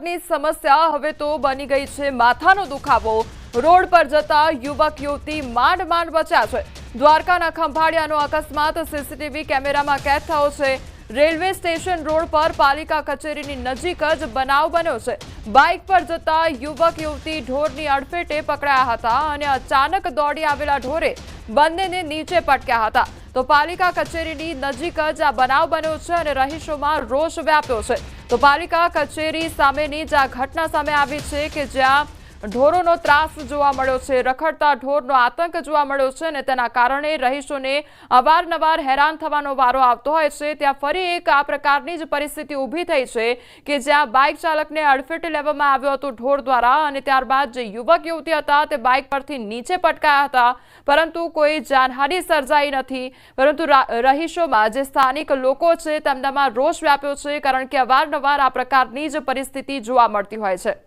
અંતરની સમસ્યા હવે તો બની ગઈ છે. માથાનો દુખાવો. રોડ પર જતા યુવક, યુવતી માંડ માંડ બચ્યા છે. દ્વારકાના ખંભાળિયાનો અકસ્માત. સીસીટીવી કેમેરામાં કેદ થયો છે. રેલવે સ્ટેશન રોડ પર પાલિકા કચેરીની નજીક જ બનાવ બન્યો છે. બાઇક પર જતા યુવક, યુવતી ઢોરની અડફેટે પકડાયા હતા અને અચાનક દોડી આવેલા ઢોરે બંનેને નીચે પટક્યા હતા. તો પાલિકા કચેરીની નજીક જ આ બનાવ બન્યો છે અને રહીશોમાં રોષ વ્યાપ્યો છે. તો પાલિકા કચેરી સામેની જ આ ઘટના સામે આવી છે કે જ્યાં ઢોરોનો ત્રાસ જોવા મળ્યો છે, રખડતા ઢોરનો આતંક જોવા મળ્યો છે અને તેના કારણે રહીશોને અવારનવાર હેરાન થવાનો વારો આવતો હોય છે. ત્યાં ફરી એક આ પ્રકારની જ પરિસ્થિતિ ઊભી થઈ છે કે જ્યાં બાઇક ચાલકને અડફેટ લેવામાં આવ્યો હતો ઢોર દ્વારા અને ત્યારબાદ જે યુવક યુવતી હતા તે બાઇક પરથી નીચે પટકાયા હતા. પરંતુ કોઈ જાનહાનિ સર્જાઈ નથી. પરંતુ રહીશોમાં જે સ્થાનિક લોકો છે તેમનામાં રોષ વ્યાપ્યો છે કારણ કે અવારનવાર આ પ્રકારની જ પરિસ્થિતિ જોવા મળતી હોય છે.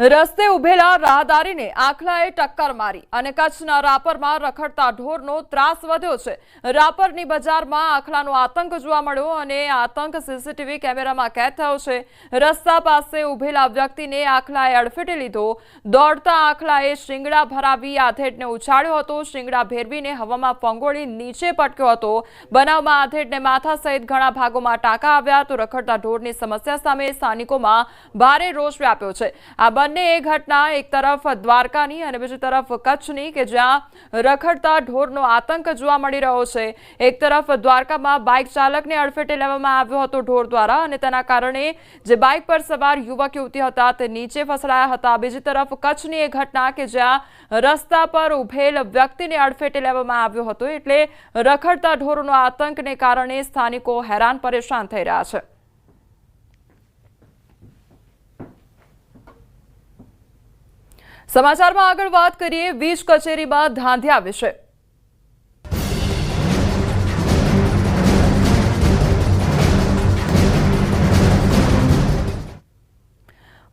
રસ્તે ઉભેલા રાહદારીને આખલાએ ટક્કર મારી અને કચ્છના રાપરમાં રખડતા ઢોરનો ત્રાસ વધ્યો છે. રાપરની બજારમાં આખલાનો આતંક જોવા મળ્યો અને આતંક સીસીટીવી કેમેરામાં કેદ થયો છે. રસ્તા પાસે ઉભેલા વ્યક્તિને આખલાએ અડફેટે લીધો. દોડતા આખલાએ શિંગડા ભરાવી આધેડને ઉછાળ્યો હતો. શિંગડા ભેરવીને હવામાં ફંગોળી નીચે પટક્યો હતો. બનાવમાં આધેડને માથા સહિત ઘણા ભાગોમાં ટાંકા આવ્યા તો રખડતા ઢોરની સમસ્યા સામે સ્થાનિકોમાં ભારે રોષ વ્યાપ્યો છે. આ બંને એ ઘટના, એક તરફ દ્વારકાની અને બીજી તરફ કચ્છની કે જ્યાં રખડતા ઢોરનો આતંક જોવા મળી રહ્યો છે. એક તરફ દ્વારકામાં બાઇક ચાલકને અડફેટે લેવામાં આવ્યો હતો ઢોર દ્વારા અને તેના કારણે જે બાઇક પર સવાર યુવક યુવતી હતા તે નીચે ફસડાયા હતા. બીજી તરફ કચ્છની એ ઘટના કે જ્યાં રસ્તા પર ઉભેલ વ્યક્તિને અડફેટે લેવામાં આવ્યો હતો એટલે રખડતા ઢોરનો આતંકને કારણે સ્થાનિકો હેરાન પરેશાન થઈ રહ્યા છે. સમાચારમાં આગળ વાત કરીએ, વીજ કચેરીમાં ધાંધિયા વિશે.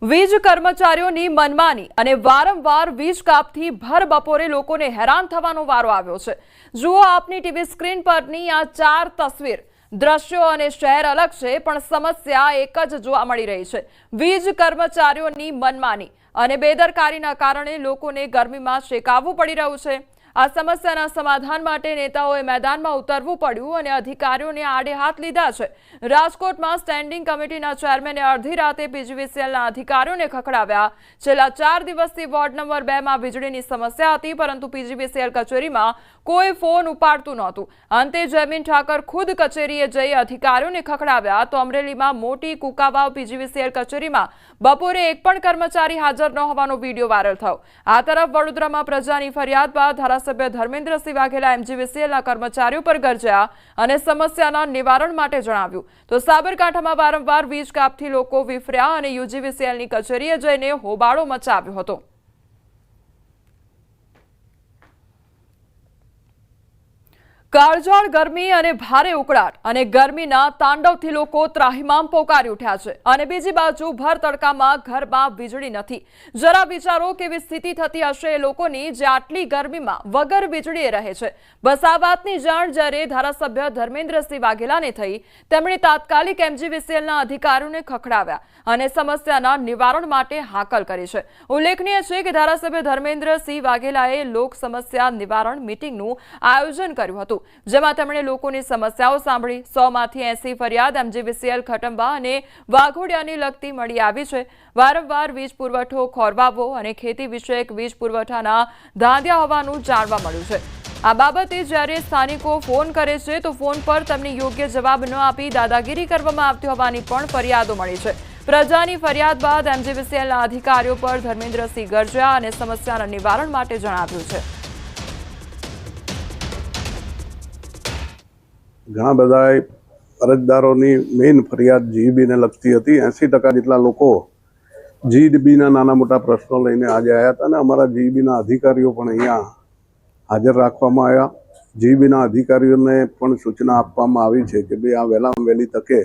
વીજ કર્મચારીઓની મનમાની અને વારંવાર વીજ કાપથી ભર બપોરે લોકોને હેરાન થવાનો વારો આવ્યો છે. જુઓ આપની ટીવી સ્ક્રીન પરની આ ચાર તસવીર. દ્રશ્યો અને શહેર અલગ છે, પણ સમસ્યા એક જ જોવા મળી રહી છે. વીજ કર્મચારીઓની મનમાની. અને બેદરકારીના કારણે લોકોને ગરમીમાં શેકાવવું પડી રહ્યું છે. આ સમસ્યાના સમાધાન માટે નેતાઓએ મેદાનમાં ઉતરવું પડ્યું અને અધિકારીઓને આડે હાથ લીધા છે. રાજકોટમાં સ્ટેન્ડિંગ કમિટીના ચેરમેને અડધી રાતે પીજીવીસીએલના અધિકારીઓને ખખડાવ્યા. છેલ્લા ચાર દિવસથી વોર્ડ નંબર બેમાં વીજળીની સમસ્યા હતી, પરંતુ પીજીવીસીએલ કચેરીમાં કોઈ ફોન ઉપાડતું નહોતું. અંતે જયમીન ઠાકર ખુદ કચેરીએ જઈ અધિકારીઓને ખખડાવ્યા. તો અમરેલીમાં મોટી કુકાવાવ પીજીવીસીએલ કચેરીમાં બપોરે એક પણ કર્મચારી હાજર ન હોવાનો વીડિયો વાયરલ થયો. આ તરફ વડોદરામાં પ્રજાની ફરિયાદ બાદ ધારાસભ્ય ધર્મેન્દ્રસિંહ વાઘેલા એમજીવીસીએલના કર્મચારીઓ પર ગરજ્યા અને સમસ્યાના નિવારણ માટે જણાવ્યું. તો સાબરકાંઠામાં વારંવાર વીજ કાપથી લોકો વિફર્યા અને યુજીવીસીએલની કચેરીએ જઈને હોબાળો મચાવ્યો હતો. કાળઝાળ ગરમી અને ભારે ઉકળાટ અને ગરમીના તાંડવથી લોકો ત્રાહિમામ પોકારી ઉઠ્યા છે. અને બીજી બાજુ ભર તડકામાં ઘરમાં વીજળી નથી. જરા વિચારો કેવી સ્થિતિ થતી હશે એ લોકોની જે આટલી ગરમીમાં વગર વીજળીએ રહે છે. બસ જાણ જ્યારે ધારાસભ્ય ધર્મેન્દ્રસિંહ વાઘેલાને થઈ, તેમણે તાત્કાલિક એમજીવીસીએલના અધિકારીઓને ખખડાવ્યા અને સમસ્યાના નિવારણ માટે હાકલ કરી છે. ઉલ્લેખનીય છે કે ધારાસભ્ય ધર્મેન્દ્રસિંહ વાઘેલાએ લોક સમસ્યા નિવારણ મીટિંગનું આયોજન કર્યું હતું. જેમાં તેમણે લોકોની સમસ્યાઓ સાંભળી. સો માંથી એસી ફરિયાદ એમજીવીસીએલ ખટંબા અને વાઘોડિયાની લગતી મળી આવી છે. વારંવાર વીજ પુરવઠો ખોરવાવો અને ખેતી વિષયક વીજ પુરવઠાના ધાંધ્યા હોવાનું જાણવા મળ્યું છે. આ બાબતે જ્યારે સ્થાનિકો ફોન કરે છે, તો ફોન પર તેમને યોગ્ય જવાબ ન આપી દાદાગીરી કરવામાં આવતી હોવાની પણ ફરિયાદો મળી છે. પ્રજાની ફરિયાદ બાદ એમજીવીસીએલના અધિકારીઓ પર ધર્મેન્દ્રસિંહ ગરજા અને સમસ્યાના નિવારણ માટે જણાવ્યું છે. ઘણા બધા અરજદારોની મેઇન ફરિયાદ જીઈબીને લગતી હતી. એંસી ટકા જેટલા લોકો જીઈબીના નાના મોટા પ્રશ્નો લઈને આજે આવ્યા હતા અને અમારા જીઈબીના અધિકારીઓ પણ અહીંયા હાજર રાખવામાં આવ્યા જીઈબીના અધિકારીઓને પણ સૂચના આપવામાં આવી છે કે ભાઈ આ વહેલામાં વહેલી તકે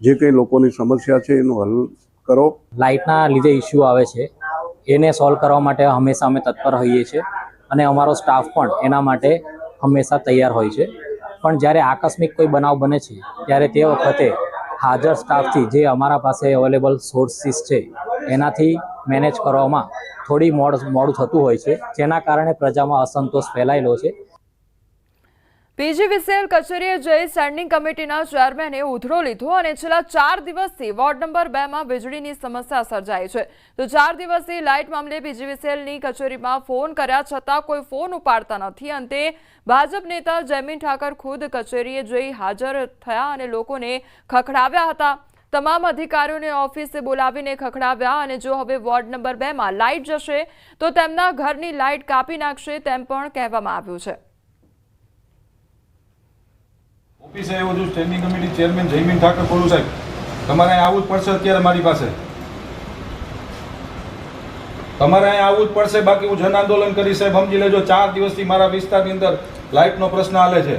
જે કંઈ લોકોની સમસ્યા છે એનું હલ કરો. લાઇટના લીધે ઇસ્યુ આવે છે. એને સોલ્વ કરવા માટે હંમેશા અમે તત્પર હોઈએ છીએ અને અમારો સ્ટાફ પણ એના માટે હંમેશા તૈયાર હોય છે. પણ જ્યારે આકસ્મિક કોઈ બનાવ બને છે, ત્યારે તે વખતે હાજર સ્ટાફથી જે અમારા પાસે અવેલેબલ સોર્સિસ છે, એનાથી મેનેજ કરવામાં થોડી મોડ, મોડું થતું હોય છે. જેના કારણે પ્રજામાં અસંતોષ ફેલાયેલો છે. પીજીવીસીએલ કચેરીએ જઈ સ્ટેન્ડિંગ કમિટીના ચેરમેને ઉધડો લીધો અને છેલ્લા ચાર દિવસથી વોર્ડ નંબર બેમાં વીજળીની સમસ્યા સર્જાઈ છે. તો ચાર દિવસથી લાઇટ મામલે પીજીવીસીએલની કચેરીમાં ફોન કર્યા છતાં કોઈ ફોન ઉપાડતા નથી. અંતે ભાજપ નેતા જયમીન ઠાકર ખુદ કચેરીએ જઈ હાજર થયા અને લોકોને ખખડાવ્યા હતા. તમામ અધિકારીઓને ઓફિસે બોલાવીને ખખડાવ્યા અને જો હવે વોર્ડ નંબર બેમાં લાઇટ જશે, તો તેમના ઘરની લાઇટ કાપી નાખશે તેમ પણ કહેવામાં આવ્યું છે. ઓફિસે આવ્યો છું standing committee chairman Jaymin Thakar બોલું સાહેબ. તમારે અહીં આવવું જ પડશે અત્યારે મારી પાસે. તમારે અહીં આવવું જ પડશે બાકી હું જન આંદોલન કરી સાહેબ. સમજી લેજો ચાર દિવસથી મારા વિસ્તારની અંદર લાઇટનો પ્રશ્ન હાલે છે.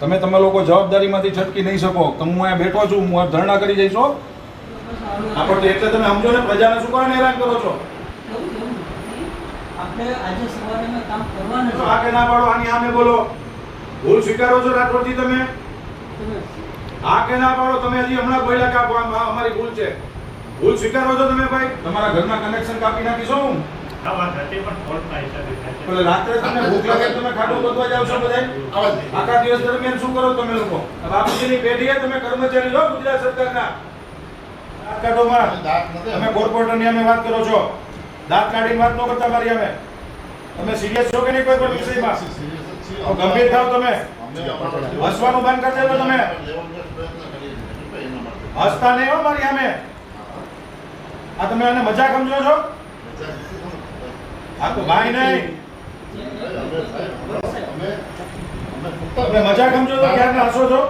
તમે તમે લોકો જવાબદારીમાંથી છટકી નહીં શકો. તો હું અહીંયા બેઠો છું હું આ ધરણા કરી જઈશો આપણે એટલે તમે સમજો ને પ્રજાને શું કારણે હેરાન કરો છો? આપણે આજે સવારે કામ કરવાનું તો આ કે ના પાડો આની આમે બોલો. ભૂલ સ્વીકારો છો રાઠોડજી તમે? આ કે ના પાડો? તમે હજી હમણાં બોલ્યા કે અમારી ભૂલ છે. ભૂલ સ્વીકારો છો તમે ભાઈ? તમારા ઘરના કનેક્શન કાપી નાખીશો હું? આ વાત હતી પણ ફોલ્ટના હિસાબે થાય છે. એટલે રાત્રે તમને ભૂખ લાગે તમે ખાડો ગોતવા જાવ છો બધા આખા દિવસ દરમિયાન શું કરો તમે લોકો? આ બાપુજીની પેઢીએ તમે કર્મચારી છો ગુજરાત સરકારના? દાંત કાઢોમાં તમે કોર્પોરેટરની અમે વાત કરો છો. દાંત કાઢીને વાત ન કરતા મારી અમે. તમે સિરિયસ છો કે નહીં કોઈ પણ વિષયમાં? ગંભીર થાવ તમે. હસવાનું બંધ કરી દેજો તમે. હસતા નહીં હો મારી સામે. આ તમે આને મજાક સમજો છો? આ તો ભાઈ નહીં. તમે મજાક સમજો છો ક્યારે હસો છો?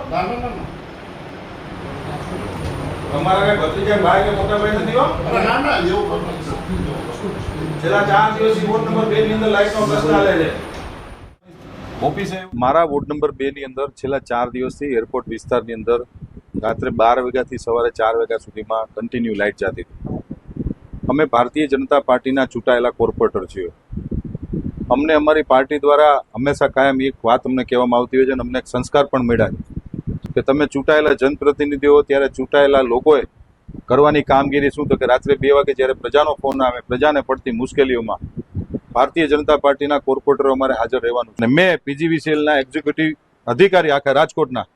તમારા કઈ ભત્રીજા ભાઈ કે મોટા ભાઈ નથી હો? છેલ્લા ચાર દિવસથી વોર્ડ નંબર બે ની અંદર લાઈટનો પ્રશ્ન હાલે છે. ઓફિસે મારા વોર્ડ નંબર બે ની અંદર છેલ્લા ચાર દિવસથી એરપોર્ટ વિસ્તારની અંદર રાત્રે બાર વાગ્યાથી સવારે ચાર વાગ્યા સુધીમાં કન્ટિન્યુ લાઇટ જતી હતી. અમે ભારતીય જનતા પાર્ટીના ચૂંટાયેલા કોર્પોરેટર છીએ. અમને અમારી પાર્ટી દ્વારા હંમેશા કાયમ એક વાત અમને કહેવામાં આવતી હોય છે અને અમને એક સંસ્કાર પણ મળ્યા કે તમે ચૂંટાયેલા જનપ્રતિનિધિઓ, ત્યારે ચૂંટાયેલા લોકોએ કરવાની કામગીરી શું? તો કે રાત્રે બે વાગે જ્યારે પ્રજાનો ફોન આવે, પ્રજાને પડતી મુશ્કેલીઓમાં ભારતીય જનતા પાર્ટીના કોર્પોરેટરો અમારે હાજર રહેવાનું અને મેં પીજીવીસીએલના એક્ઝિક્યુટિવ અધિકારી આખા રાજકોટના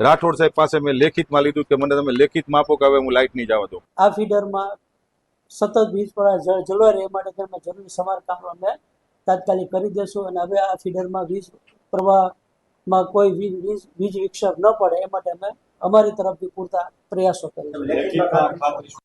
રાઠોડ સાહેબ પાસે મેં લેખિતમાં લીધું કે મને તમે લેખિતમાં આપો કે હવે હું લાઇટ નહીં જવા દઉં. આ ફીડરમાં સતત વીજ પ્રવાહ જળવાય રહે માટે તેમાં જરૂરી સમારકામ અમે તાત્કાલિક કરી દેશું અને હવે આ ફીડરમાં વીજ પ્રવાહમાં કોઈ વીજ વીજ વીજ વિક્ષેપ ન પડે એ માટે અમે અમારી તરફથી પૂરતા પ્રયાસો કરીશું.